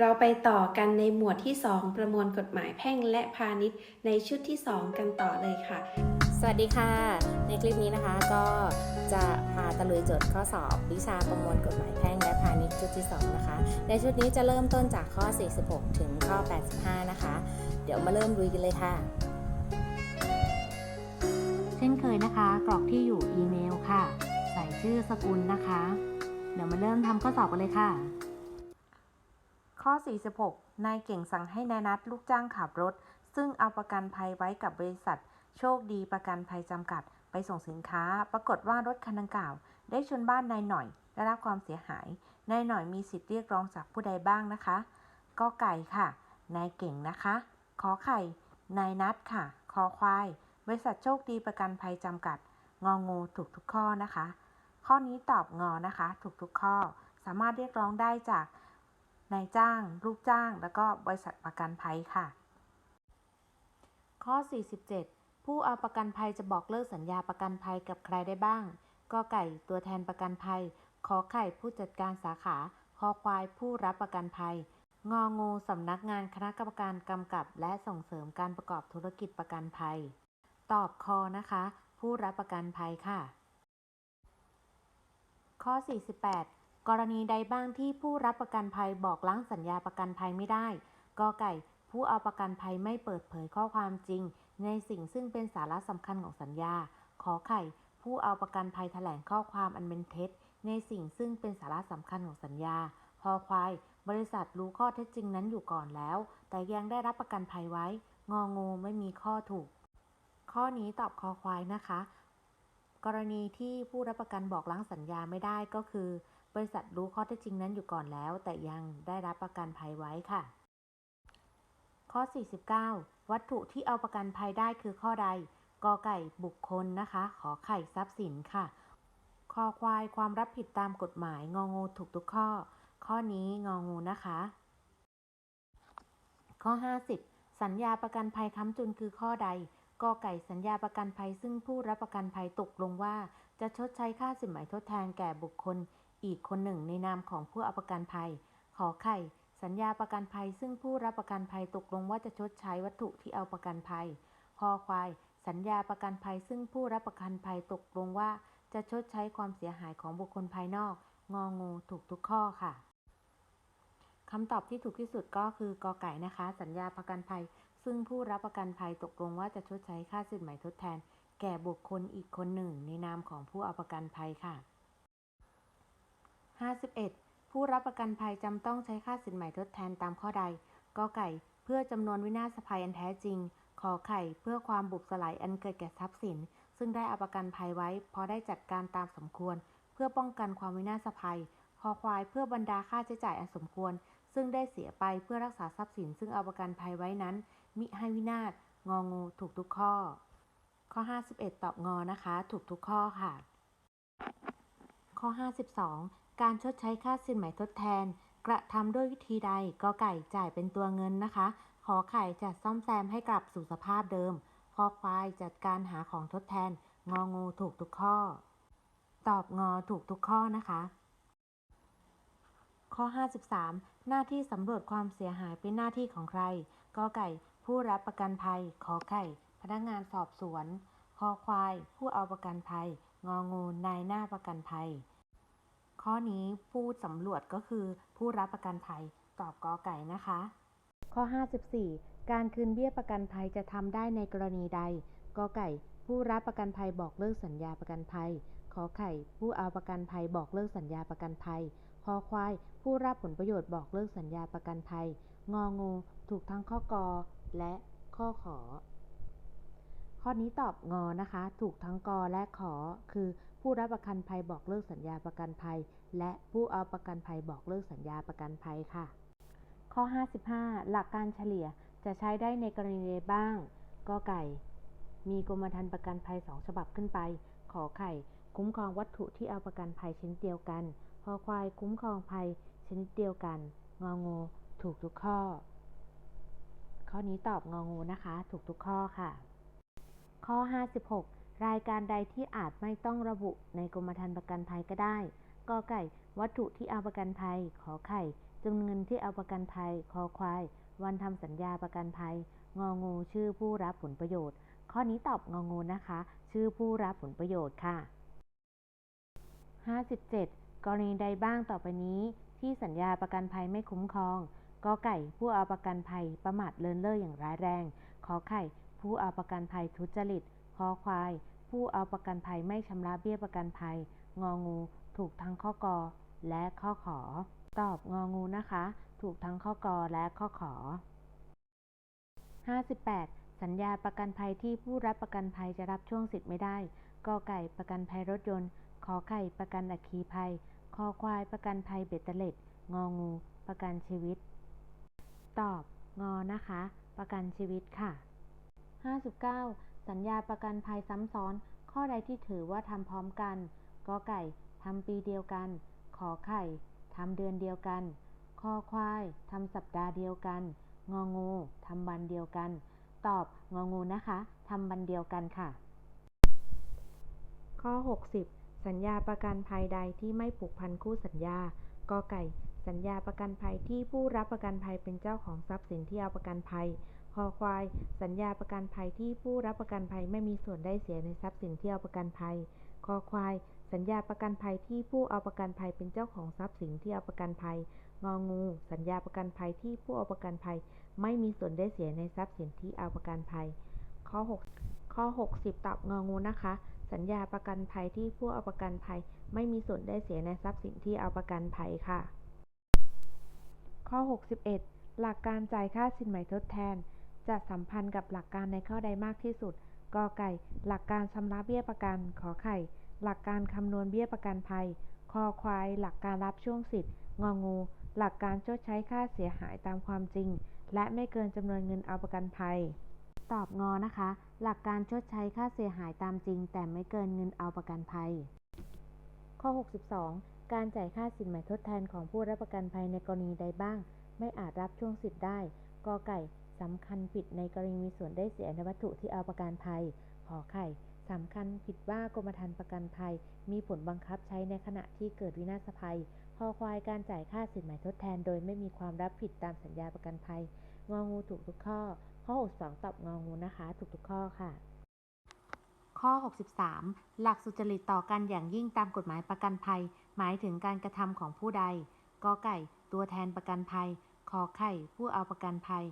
เราไปต่อกันในหมวดที่ 2 ประมวลกฎหมายแพ่งและพาณิชย์ ในชุดที่ 2 กันต่อเลยค่ะ สวัสดีค่ะ ในคลิปนี้นะคะก็จะมาตะลุยโจทย์ข้อสอบวิชาประมวลกฎหมายแพ่งและพาณิชย์ชุดที่ 2 นะคะ ในชุดนี้จะเริ่มต้นจากข้อ 46 ถึงข้อ 85 นะคะ เดี๋ยวมาเริ่มลุยกันเลยค่ะ เช่นเคยนะคะ กรอกที่อยู่อีเมลค่ะ ใส่ชื่อสกุลนะคะ เดี๋ยวมาเริ่มทำข้อสอบกันเลยค่ะ ข้อ 46 นายเก่งสั่งให้นายนัดลูกจ้างขับรถ ซึ่งเอาประกันภัยไว้กับบริษัท โชคดีประกันภัยจำกัด ไปส่งสินค้า ปรากฏว่ารถคันดังกล่าว ได้ชนบ้านนายหน่อยได้รับความเสียหาย นายหน่อยมีสิทธิ์เรียกร้องจากผู้ใดบ้างนะคะกอไก่ค่ะ นายเก่งนะคะขอไข่ นายนัดค่ะ คอควาย บริษัทโชคดีประกันภัยจำกัด งองูถูกทุกข้อนะคะ ข้อนี้ตอบงอนะคะ ถูกทุกข้อ สามารถเรียกร้องได้จาก นายจ้าง ลูกจ้าง แล้วก็บริษัทประกันภัยค่ะ ข้อ 47 ผู้เอาประกันภัยจะบอกเลิกสัญญาประกันภัยกับใครได้บ้างกอไก่ตัวแทนประกันภัย ขอไข่ผู้จัดการสาขา คอควายผู้รับประกันภัย งองูสำนักงานคณะกรรมการกำกับ และส่งเสริมการประกอบธุรกิจประกันภัย ตอบคอนะคะ ผู้รับประกันภัยค่ะ ข้อ 48 กรณีใดบ้างที่ผู้รับประกันภัยบอกล้างสัญญาประกันภัยไม่ได้กอไก่ ผู้เอาประกันภัยไม่เปิดเผยข้อความจริง ในสิ่งซึ่งเป็นสาระสำคัญของสัญญา ขอไข่ ผู้เอาประกันภัยแถลงข้อความอันเป็นเท็จ ในสิ่งซึ่งเป็นสาระสำคัญของสัญญาคอควาย บริษัทรู้ข้อเท็จจริงนั้นอยู่ก่อนแล้ว แต่ยังได้รับประกันภัยไว้ งองูไม่มีข้อถูก ข้อนี้ตอบคอควายนะคะ กรณีที่ผู้รับประกันบอกล้างสัญญาไม่ได้ก็คือ บริษัทรู้ข้อเท็จจริงนั้นอยู่ก่อนแล้ว แต่ยังได้รับประกันภัยไว้ค่ะ ข้อ 49 วัตถุที่เอาประกันภัยได้คือข้อใดกอไก่บุคคลนะคะ ขอไข่ทรัพย์สินค่ะคอควายความรับผิดตามกฎหมายงองูถูกทุกข้อ ข้อนี้งองูนะคะ ข้อ 50 สัญญาประกันภัยค้ำจุนคือข้อใดกอไก่สัญญาประกันภัยซึ่งผู้รับประกันภัยตกลงว่า จะชดใช้ค่าสินไหมทดแทนแก่บุคคล อีกคนหนึ่งในนามของผู้เอาประกันภัย ขอไข่ สัญญาประกันภัย ซึ่งผู้รับประกันภัยตกลงว่าจะชดใช้วัตถุที่เอาประกันภัย คอควาย สัญญาประกันภัย ซึ่งผู้รับประกันภัยตกลงว่าจะชดใช้ความเสียหายของบุคคลภายนอก งองูถูกทุกข้อค่ะคำตอบที่ถูกที่สุดก็คือกอไก่นะคะ สัญญาประกันภัย ซึ่งผู้รับประกันภัยตกลงว่าจะชดใช้ค่าสินไหมทดแทน แก่บุคคลอีกคนหนึ่ง ในนามของผู้เอาประกันภัยค่ะ 51. ผู้รับประกันภัยจำต้องใช้ค่าสินไหม่ทดแทนตามข้อใดกอไก่เพื่อจำนวนวินาศภัยอันแท้จริง ขอไข่เพื่อความบุบสลายอันเกิดแก่ทรัพย์สิน ซึ่งได้อาประกันภัยไว้พราะได้จัดการตามสมควร เพื่อป้องกันความวินาศภัยคอควายเพื่อบรรดาค่าใช้จ่ายอันสมควร ซึ่งได้เสียไปเพื่อรักษาทรัพย์สิน ซึ่งเอาประกันภัยไว้นั้น มิให้วินาศงองูถูกทุกข้อ ข้อ 51 ตอบงอนะคะ ถูกทุกข้อค่ะ ข้อ 52 การชดใช้ค่าสินไหม่ทดแทน กระทำด้วยวิธีใดกอไก่จ่ายเป็นตัวเงินนะคะ ขอไข่จัดซ่อมแซมให้กลับสู่สภาพเดิมคอควายจัดการหาของทดแทน งองูถูกทุกข้อ ตอบงอถูกทุกข้อนะคะ ข้อ 53 หน้าที่สำรวจความเสียหายเป็นหน้าที่ของใครกอไก่ ผู้รับประกันภัย ขอไข่ พนักงานสอบสวนคอควาย ผู้เอาประกันภัย งองูนายหน้าประกันภัย ข้อนี้ผู้สำรวจก็คือผู้รับประกันภัยตอบกอไก่นะคะ ข้อ 54 การคืนเบี้ยประกันภัยจะทำได้ในกรณีใดกอไก่ ผู้รับประกันภัยบอกเลิกสัญญาประกันภัยขอไข่ ผู้เอาประกันภัยบอกเลิกสัญญาประกันภัยคอควาย ผู้รับผลประโยชน์บอกเลิกสัญญาประกันภัย งองู ถูกทั้งข้อกอและข้อขอ ข้อนี้ตอบงอนะคะ ถูกทั้งกอและขอ คือผู้รับประกันภัยบอกเลิกสัญญาประกันภัย และผู้เอาประกันภัยบอกเลิกสัญญาประกันภัยค่ะ ข้อ 55 หลักการเฉลี่ยจะใช้ได้ในกรณีใดบ้างกอไก่ มีกรมธรรม์ประกันภัย 2 ฉบับขึ้นไป ขอไข่ คุ้มครองวัตถุที่เอาประกันภัยชนิดเดียวกันคอควายคุ้มครองภัยชนิดเดียวกัน งองูถูกทุกข้อ ข้อนี้ตอบงองูนะคะ ถูกทุกข้อค่ะ ข้อ 56 รายการใดที่อาจไม่ต้องระบุในกรมธรรม์ประกันภัยก็ได้กอไก่ วัตถุที่เอาประกันภัย ขอไข่จำนวนเงินที่เอาประกันภัย คอควาย วันทำสัญญาประกันภัย งองูชื่อผู้รับผลประโยชน์ ข้อนี้ตอบงองูนะคะ ชื่อผู้รับผลประโยชน์ค่ะ 57 กรณีใดบ้างต่อไปนี้ ที่สัญญาประกันภัยไม่คุ้มครองกอไก่ผู้เอาประกันภัยประมาทเลินเล่ออย่างร้ายแรง ขอไข่ ผู้เอาประกันภัยทุจริตคอควาย ผู้เอาประกันภัยไม่ชำระเบี้ยประกันภัย งองู ถูกทั้งข้อกอและข้อขอ ตอบงองูนะคะ ถูกทั้งข้อกอและข้อขอ 58 สัญญาประกันภัยที่ผู้รับประกันภัยจะรับช่วงสิทธิ์ไม่ได้กอไก่ประกันภัยรถยนต์ขอไข่ประกันอัคคีภัยคอควายประกันภัยเบ็ดเตล็ดงองู ประกันชีวิต ตอบ งอนะคะ ประกันชีวิตค่ะ 59 สัญญาประกันภัยซ้ำซ้อน ข้อใดที่ถือว่าทำพร้อมกันกอไก่ทำปีเดียวกัน ขอไข่ทำเดือนเดียวกันคอควายทำสัปดาห์เดียวกัน งองูทำวันเดียวกัน ตอบงองูนะคะทำวันเดียวกันค่ะ ข้อ 60 สัญญาประกันภัยใดที่ไม่ผูกพันคู่สัญญากอไก่ สัญญาประกันภัยที่ผู้รับประกันภัยเป็นเจ้าของทรัพย์สินที่เอาประกันภัย คอควาย สัญญาประกันภัยที่ผู้รับประกันภัยไม่มีส่วนได้เสียในทรัพย์สินที่เอาประกันภัย คอควาย สัญญาประกันภัยที่ผู้เอาประกันภัยเป็นเจ้าของทรัพย์สินที่เอาประกันภัย งองู สัญญาประกันภัยที่ผู้เอาประกันภัย ไม่มีส่วนได้เสียในทรัพย์สินที่เอาประกันภัย ข้อ 6 ข้อ 60ตอบงองูนะคะ สัญญาประกันภัยที่ผู้เอาประกันภัย ไม่มีส่วนได้เสียในทรัพย์สินที่เอาประกันภัยค่ะ ข้อ 61หลักการจ่ายค่าสินไหมทดแทน จะสัมพันธ์กับหลักการในข้อใดมากที่สุดกอไก่ หลักการชำระเบี้ยประกัน ขอไข่ หลักการคำนวณเบี้ยประกันภัย คอควาย หลักการรับช่วงสิทธิ์ งองู หลักการชดใช้ค่าเสียหายตามความจริง และไม่เกินจำนวนเงินเอาประกันภัย ตอบงอนะคะ หลักการชดใช้ค่าเสียหายตามจริง แต่ไม่เกินเงินเอาประกันภัย ข้อ 62 การจ่ายค่าสินไหมทดแทนของผู้รับประกันภัยในกรณีใดบ้าง ไม่อาจรับช่วงสิทธิ์ได้ กอไก่ สำคัญผิดในกรณีมีส่วนได้เสียในวัตถุที่เอาประกันภัย ขอไข่สำคัญผิดว่ากรมธรรม์ประกันภัย มีผลบังคับใช้ในขณะที่เกิดวินาศภัยคอควายการจ่ายค่าสินไหมทดแทน โดยไม่มีความรับผิดตามสัญญาประกันภัย งองูถูกทุกข้อ ข้อ 62 ตอบงองูนะคะ ถูกทุกข้อค่ะ ข้อ 63 หลักสุจริตต่อกันอย่างยิ่งตามกฎหมายประกันภัย หมายถึงการกระทำของผู้ใดกอไก่ ตัวแทนประกันภัย ขอไข่ ผู้เอาประกันภัย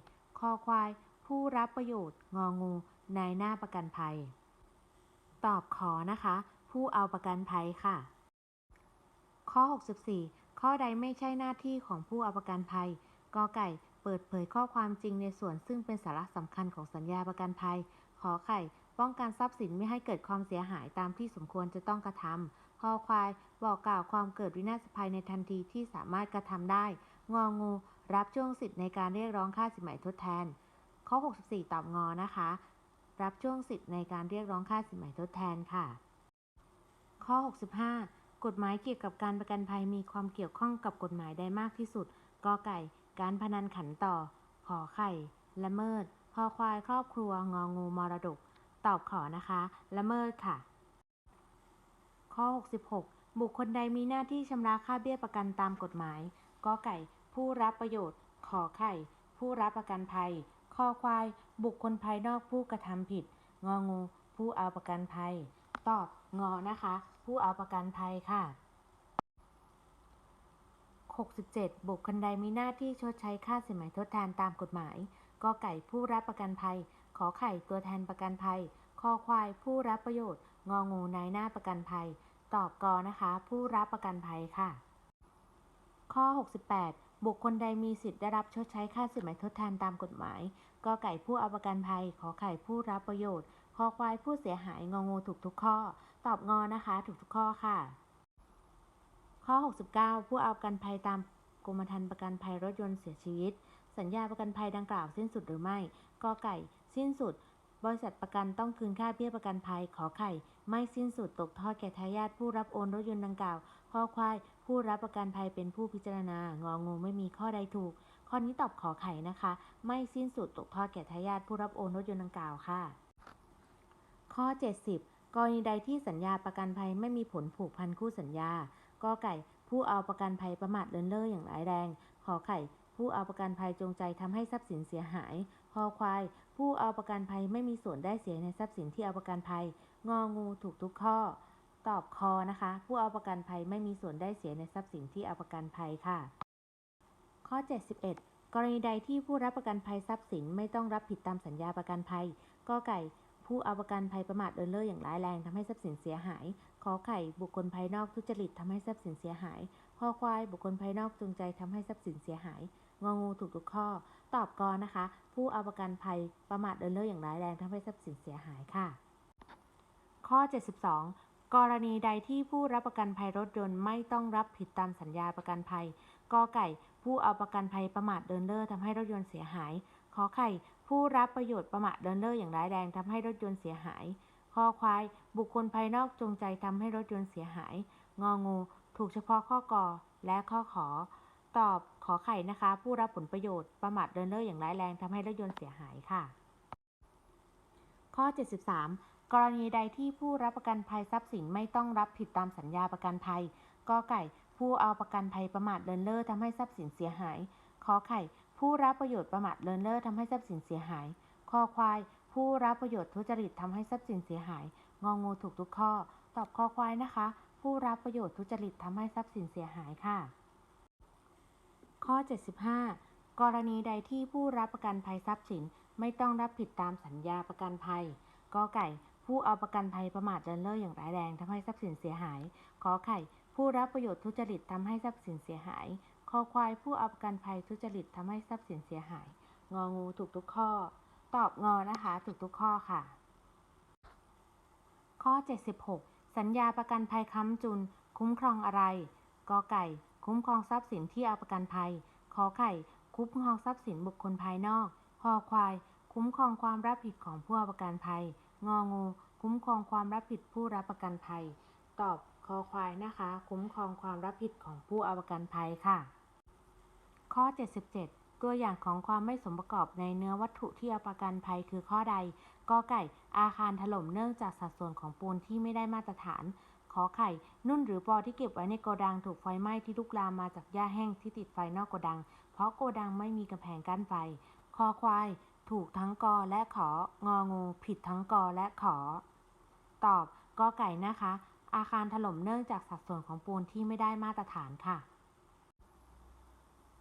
คอควาย ผู้รับประโยชน์ งองู นายหน้าประกันภัย ตอบขอนะคะ ผู้เอาประกันภัยค่ะ ข้อ 64 ข้อใดไม่ใช่หน้าที่ของผู้เอาประกันภัยกอไก่เปิดเผยข้อความจริงในส่วนซึ่งเป็นสาระสำคัญของสัญญาประกันภัย ขอไข่ ป้องกันทรัพย์สินไม่ให้เกิดความเสียหายตามที่สมควรจะต้องกระทำคอควาย บอกกล่าวความเกิดวินาศภัยในทันทีที่สามารถกระทำได้ งองู รับช่วงสิทธิ์ในการเรียกร้องค่าสินไหม่ทดแทน ข้อ 64 ตอบงอนะคะ รับช่วงสิทธิ์ในการเรียกร้องค่าสินไหม่ทดแทนค่ะ ข้อ 65 กฎหมายเกี่ยวกับการประกันภัยมีความเกี่ยวข้องกับกฎหมายใดมากที่สุดกอไก่ การพนันขันต่อ ขอไข่ ละเมิดคอควายครอบครัว งองูมรดก ตอบขอนะคะ ละเมิดค่ะ ข้อ 66 บุคคลใดมีหน้าที่ชำระค่าเบี้ยประกันตามกฎหมายกอไก่ ผู้รับประโยชน์ ขอไข่ ผู้รับประกันภัย คอควาย บุคคลภายนอกผู้กระทำผิด งองู ผู้เอาประกันภัย ตอบงอนะคะ ผู้เอาประกันภัยค่ะ 67 บุคคลใดมีหน้าที่ชดใช้ค่าสินไหมทดแทนตามกฎหมายกอไก่ผู้รับประกันภัย ขอไข่ตัวแทนประกันภัย คอควาย ผู้รับประโยชน์ งองูนายหน้าประกันภัย ตอบกอนะคะ ผู้รับประกันภัยค่ะ ข้อ 68 บุคคลใดมีสิทธิ์ได้รับชดใช้ค่าสินไหมทดแทนตามกฎหมายกอไก่ผู้เอาประกันภัย ขอไข่ผู้รับประโยชน์ คอควายผู้เสียหายงองูถูกทุกข้อ ตอบงอนะคะ ถูกทุกข้อค่ะ ข้อ 69 ผู้เอาประกันภัยตามกรมธรรม์ประกันภัยรถยนต์เสียชีวิต สัญญาประกันภัยดังกล่าวสิ้นสุดหรือไม่กอไก่สิ้นสุด บริษัทประกันต้องคืนค่าเบี้ยประกันภัย ขอไข่ ไม่สิ้นสุดตกทอดแก่ทายาทผู้รับโอนรถยนต์ดังกล่าว ข้อควาย ผู้รับประกันภัยเป็นผู้พิจารณา งองูไม่มีข้อใดถูก ข้อนี้ตอบขอไข่นะคะ ไม่สิ้นสุดตกทอดแก่ทายาทผู้รับโอนรถยนต์ดังกล่าวค่ะ ข้อ 70 กรณีใดที่สัญญาประกันภัยไม่มีผลผูกพันคู่สัญญา กอไก่ผู้เอาประกันภัยประมาทเลินเล่ออย่างร้ายแรง ขอไข่ผู้เอาประกันภัยจงใจทำให้ทรัพย์สินเสียหาย คอควาย ผู้เอาประกันภัยไม่มีส่วนได้เสียในทรัพย์สินที่เอาประกันภัย งองูถูกทุกข้อ ตอบคอนะคะ ผู้เอาประกันภัยไม่มีส่วนได้เสียในทรัพย์สินที่เอาประกันภัยค่ะ ข้อ 71 กรณีใดที่ผู้รับประกันภัยทรัพย์สินไม่ต้องรับผิดตามสัญญาประกันภัยกอไก่ผู้เอาประกันภัยประมาทเลินเล่ออย่างร้ายแรงทำให้ทรัพย์สินเสียหาย ขอไข่บุคคลภายนอกทุจริตทำให้ทรัพย์สินเสียหาย คอควายบุคคลภายนอกจงใจทำให้ทรัพย์สินเสียหาย งองูถูกทุกข้อ ตอบกอนะคะ ผู้เอาประกันภัยประมาทเลินเล่ออย่างร้ายแรงทำให้ทรัพย์สินเสียหายค่ะ ข้อ 72 กรณีใดที่ผู้รับประกันภัยรถยนต์ไม่ต้องรับผิดตามสัญญาประกันภัยกอไก่ ผู้เอาประกันภัยประมาทเดินเล่อทำให้รถยนต์เสียหายขอไข่ผู้รับประโยชน์ประมาทเดินเล่ออย่างร้ายแรงทำให้รถยนต์เสียหายคอควาย บุคคลภายนอกจงใจทำให้รถยนต์เสียหาย งองู ถูกเฉพาะข้อกอและข้อขอ ตอบขอไข่นะคะ ผู้รับผลประโยชน์ประมาทเดินเล่ออย่างร้ายแรงทำให้รถยนต์เสียหายค่ะ ข้อ 73 กรณีใดที่ผู้รับประกันภัยทรัพย์สินไม่ต้องรับผิดตามสัญญาประกันภัยกอไก่ ผู้เอาประกันภัยประมาทเลินเล่อทำให้ทรัพย์สินเสียหายขอไข่ ผู้รับประโยชน์ประมาทเลินเล่อทำให้ทรัพย์สินเสียหายคอควาย ผู้รับประโยชน์ทุจริตทำให้ทรัพย์สินเสียหาย งองูถูกทุกข้อ ตอบคอควายนะคะ ผู้รับประโยชน์ทุจริตทำให้ทรัพย์สินเสียหายค่ะ ข้อ 75 กรณีใดที่ผู้รับประกันภัยทรัพย์สินไม่ต้องรับผิดตามสัญญาประกันภัยกอไก่ ผู้เอาประกันภัยประมาทเลินเล่ออย่างร้ายแรงทำให้ทรัพย์สินเสียหาย ขอไข่ ผู้รับประโยชน์ทุจริตทำให้ทรัพย์สินเสียหาย คอควายผู้เอาประกันภัยทุจริตทำให้ทรัพย์สินเสียหาย งองูถูกทุกข้อ ตอบงอนะคะถูกทุกข้อค่ะ ข้อ 76 สัญญาประกันภัยค้ำจุน คุ้มครองอะไรกอไก่ คุ้มครองทรัพย์สินที่เอาประกันภัยขอไข่ คุ้มครองทรัพย์สินบุคคลภายนอกคอควาย คุ้มครองความรับผิดของผู้เอาประกันภัย งองู คุ้มครองความรับผิดผู้รับประกันภัย ตอบคอควายนะคะ คุ้มครองความรับผิดของผู้เอาประกันภัยค่ะ ข้อ 77 ตัวอย่างของความไม่สมประกอบในเนื้อวัตถุที่เอาประกันภัยคือข้อใดกอไก่อาคารถล่มเนื่องจากสัดส่วนของปูนที่ไม่ได้มาตรฐานขอไข่ นุ่นหรือปอที่เก็บไว้ในโกดังถูกไฟไหม้ที่ลุกลามมาจากหญ้าแห้งที่ติดไฟนอกโกดัง เพราะโกดังไม่มีกำแพงกั้นไฟ คอควาย ถูกทั้งกอและขององู ผิดทั้งกอและขอ ตอบกอไก่นะคะ อาคารถล่มเนื่องจากสัดส่วนของปูนที่ไม่ได้มาตรฐานค่ะ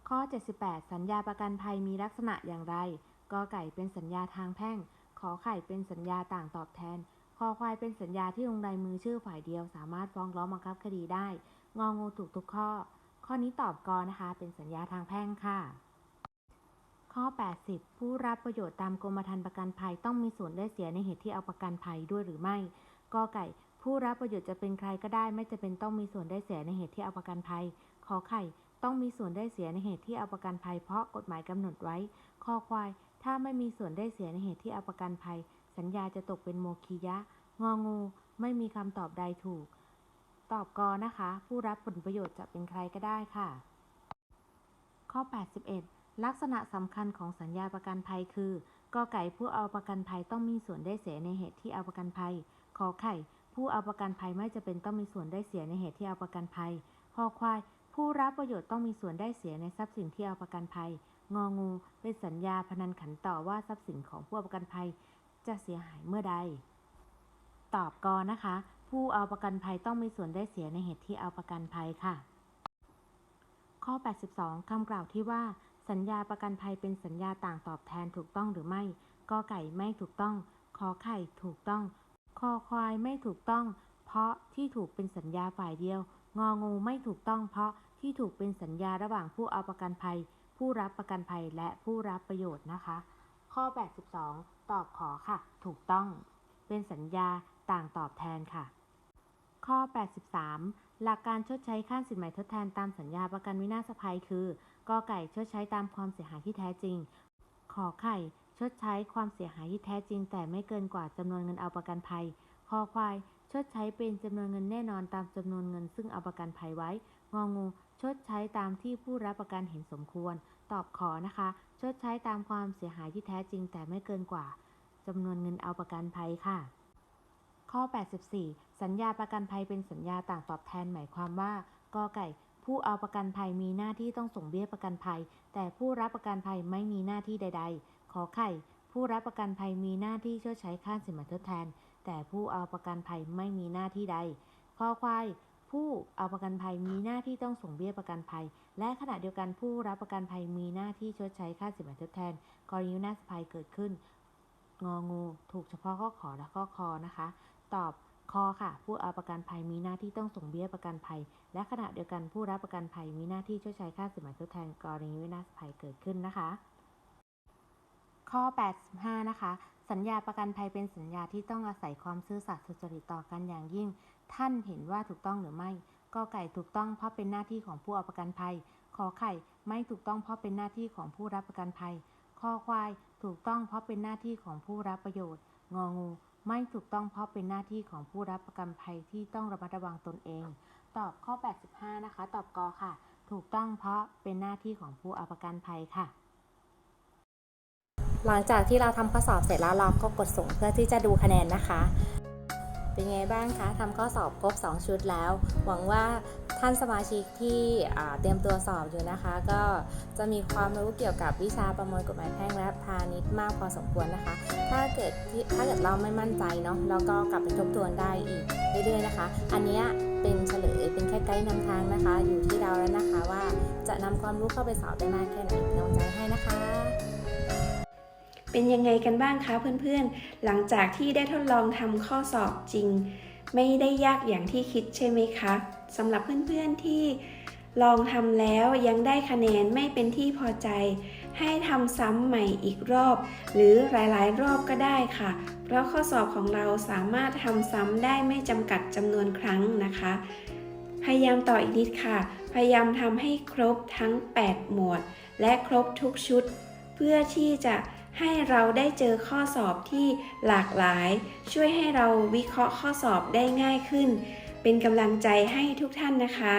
ข้อ 78 สัญญาประกันภัยมีลักษณะอย่างไรกอไก่เป็นสัญญาทางแพ่ง ขอไข่เป็นสัญญาต่างตอบแทนคอควายเป็นสัญญาที่ลงลายมือชื่อฝ่ายเดียว สามารถฟ้องร้องบังคับคดีได้ งองูถูกทุกข้อ ข้อนี้ตอบกอนะคะ เป็นสัญญาทางแพ่งค่ะ ข้อ 80 ผู้รับประโยชน์ตามกรมธรรม์ประกันภัยต้องมีส่วนได้เสียในเหตุที่เอาประกันภัยด้วยหรือไม่กอไก่ ผู้รับประโยชน์จะเป็นใครก็ได้ ไม่จะเป็นต้องมีส่วนได้เสียในเหตุที่เอาประกันภัยขอไข่ ต้องมีส่วนได้เสียในเหตุที่เอาประกันภัย เพราะกฎหมายกำหนดไว้คอควาย ถ้าไม่มีส่วนได้เสียในเหตุที่เอาประกันภัย สัญญาจะตกเป็นโมคียะ งองู ไม่มีคำตอบใดถูก ตอบกอนะคะ ผู้รับผลประโยชน์จะเป็นใครก็ได้ค่ะ ข้อ 81 ลักษณะสำคัญของสัญญาประกันภัยคือกอไก่ผู้เอาประกันภัยต้องมีส่วนได้เสียในเหตุที่เอาประกันภัยขอไข่ ผู้เอาประกันภัยไม่จะเป็นต้องมีส่วนได้เสียในเหตุที่เอาประกันภัยคอควาย ผู้รับประโยชน์ต้องมีส่วนได้เสียในทรัพย์สินที่เอาประกันภัย งองู เป็นสัญญาพนันขันต่อว่าทรัพย์สินของผู้เอาประกันภัย จะเสียหายเมื่อใด ตอบกอนะคะ ผู้เอาประกันภัยต้องมีส่วนได้เสียในเหตุที่เอาประกันภัยค่ะ ข้อ 82 คำกล่าวที่ว่า สัญญาประกันภัยเป็นสัญญาต่างตอบแทนถูกต้องหรือไม่กอไก่ไม่ถูกต้อง ขอไข่ถูกต้อง คอควายไม่ถูกต้อง เพราะที่ถูกเป็นสัญญาฝ่ายเดียว งองูไม่ถูกต้อง เพราะที่ถูกเป็นสัญญาระหว่างผู้เอาประกันภัย ผู้รับประกันภัยและผู้รับประโยชน์นะคะ ข้อ 82 ตอบขอค่ะ ถูกต้อง เป็นสัญญาต่างตอบแทนค่ะ ข้อ 83 หลักการชดใช้ค่าสินใหมทดแทนตามสัญญาประกันวินาศภัยคือ กอไก่ชดใช้ตามความเสียหายที่แท้จริง ขอไข่ชดใช้ความเสียหายที่แท้จริง แต่ไม่เกินกว่าจำนวนเงินเอาประกันภัย คอควายชดใช้เป็นจำนวนเงินแน่นอนตามจำนวนเงินซึ่งเอาประกันภัยไว้ งองู ชดใช้ตามที่ผู้รับประกันเห็นสมควร ตอบขอนะคะ ชดใช้ตามความเสียหายที่แท้จริง แต่ไม่เกินกว่าจำนวนเงินเอาประกันภัยค่ะ ข้อ 84 สัญญาประกันภัยเป็นสัญญาต่างตอบแทนหมายความว่ากอไก่ ผู้เอาประกันภัยมีหน้าที่ต้องส่งเบี้ยประกันภัย แต่ผู้รับประกันภัยไม่มีหน้าที่ใด ๆ ขอไข่ ผู้รับประกันภัยมีหน้าที่ชดใช้ค่าสินไหมทดแทน แต่ผู้เอาประกันภัยไม่มีหน้าที่ใด คอควายผู้เอาประกันภัยมีหน้าที่ต้องส่งเบี้ยประกันภัย และขณะเดียวกันผู้รับประกันภัยมีหน้าที่ชดใช้ค่าสินไหมทดแทน กรณีวินาศภัยเกิดขึ้น งองู ถูกเฉพาะข้อขอและข้อคอนะคะ ตอบ คอค่ะ ผู้เอาประกันภัยมีหน้าที่ต้องส่งเบี้ยประกันภัย และขณะเดียวกันผู้รับประกันภัยมีหน้าที่ชดใช้ค่าสินไหมทดแทนกรณีวินาศภัยเกิดขึ้นนะคะ ข้อ 85 นะคะ สัญญาประกันภัยเป็นสัญญาที่ต้องอาศัยความซื่อสัตย์สุจริตต่อกันอย่างยิ่ง ท่านเห็นว่าถูกต้องหรือไม่กอไก่ถูกต้องเพราะเป็นหน้าที่ของผู้เอาประกันภัยขอไข่ไม่ถูกต้องเพราะเป็นหน้าที่ของผู้รับประกันภัยคอควายถูกต้องเพราะเป็นหน้าที่ของผู้รับประโยชน์ งองู ไม่ถูกต้องเพราะเป็นหน้าที่ของผู้รับประกันภัยที่ต้องระมัดระวังตนเอง ตอบข้อ 85 นะคะ ตอบกอค่ะ ถูกต้องเพราะเป็นหน้าที่ของผู้เอาประกันภัยค่ะ หลังจากที่เราทำข้อสอบเสร็จแล้วเราก็กดส่งเพื่อที่จะดูคะแนนนะคะ เป็นไงบ้างคะทำข้อสอบครบ 2 ชุดแล้ว หวังว่าท่านสมาชิกที่เตรียมตัวสอบอยู่นะคะ ก็จะมีความรู้เกี่ยวกับวิชาประมวลกฎหมายแพ่งและพาณิชย์มากพอสมควรนะคะ ถ้าเกิดถ้าเกิดเราไม่มั่นใจเนาะเราก็กลับไปทบทวนได้อีกเรื่อยๆนะคะ อันนี้เป็นเฉลยเป็นแค่ไกด์นำทางนะคะ อยู่ที่เราแล้วนะคะว่าจะนำความรู้เข้าไปสอบได้มากแค่ไหนเป็นกำลังใจให้นะคะ เป็นยังไงกันบ้างคะเพื่อนๆ หลังจากที่ได้ทดลองทำข้อสอบจริง ไม่ได้ยากอย่างที่คิดใช่ไหมคะสำหรับเพื่อนๆที่ลองทำแล้วยังได้คะแนนไม่เป็นที่พอใจ ให้ทำซ้ำใหม่อีกรอบ หรือหลายๆ รอบก็ได้ค่ะ เพราะข้อสอบของเราสามารถทำซ้ำได้ไม่จำกัดจำนวนครั้งนะคะ พยายามต่ออีกนิดค่ะ พยายามทำให้ครบทั้ง 8 หมวด และครบทุกชุด เพื่อที่จะ ให้เราได้เจอข้อสอบที่หลากหลาย ช่วยให้เราวิเคราะห์ข้อสอบได้ง่ายขึ้น เป็นกำลังใจให้ทุกท่านนะคะ